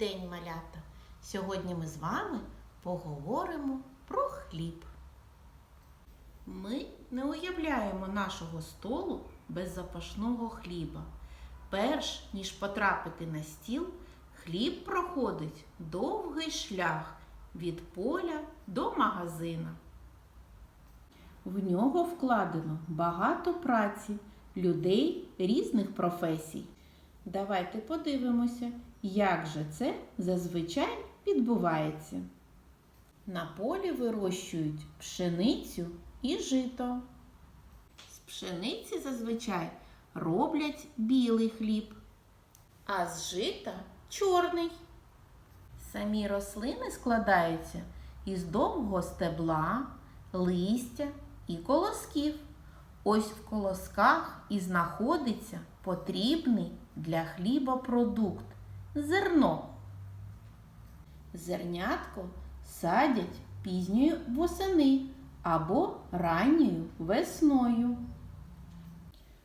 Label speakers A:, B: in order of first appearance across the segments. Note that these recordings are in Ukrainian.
A: день, малята! Сьогодні ми з вами поговоримо про хліб. Ми не уявляємо нашого столу без запашного хліба. Перш ніж потрапити на стіл, хліб проходить довгий шлях від поля до магазина. В нього вкладено багато праці людей різних професій. Давайте подивимося, як же це зазвичай відбувається. На полі вирощують пшеницю і жито. З пшениці зазвичай роблять білий хліб, а з жита чорний. Самі рослини складаються із довгого стебла, листя і колосків. Ось в колосках і знаходиться потрібний для хліба продукт зерно. Зернятко садять пізньої восени або ранньою весною.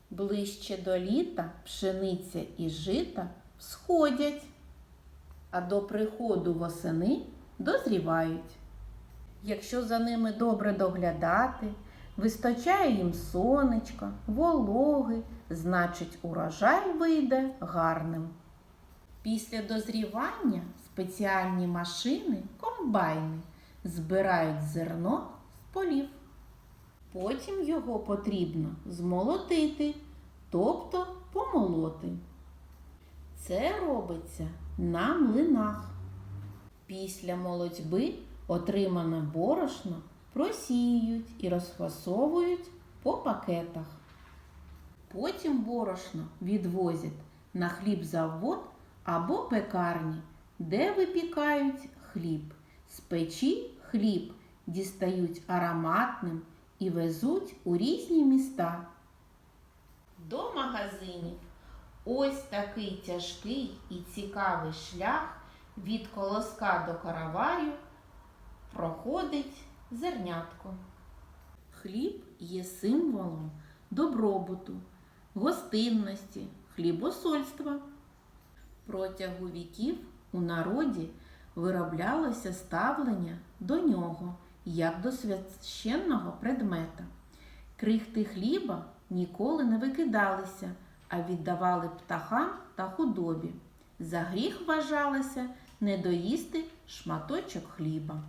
A: Ближче до літа пшениця і жита всходять, а до приходу восени дозрівають. Якщо за ними добре доглядати, вистачає їм сонечка, вологи, значить урожай вийде гарним. Після дозрівання спеціальні машини, комбайни, збирають зерно з полів. Потім його потрібно змолотити, тобто помолоти. Це робиться на млинах. Після молотьби отримане борошно просіюють і розфасовують по пакетах. Потім борошно відвозять на хлібзавод або пекарні, де випікають хліб. З печі хліб дістають ароматним і везуть у різні міста. До магазинів ось такий тяжкий і цікавий шлях від колоска до караваю проходить зернятко. Хліб є символом добробуту, гостинності, хлібосольства. Протягу віків у народі вироблялося ставлення до нього як до священного предмета. Крихти хліба ніколи не викидалися, а віддавали птахам та худобі. За гріх вважалося не доїсти шматочок хліба.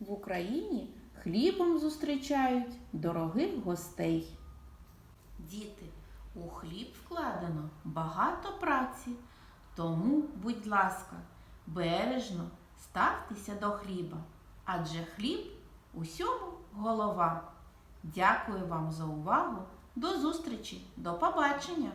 A: В Україні хлібом зустрічають дорогих гостей. Діти, у хліб вкладено багато праці, тому, будь ласка, бережно ставтеся до хліба, адже хліб усьому голова. Дякую вам за увагу. До зустрічі, до побачення!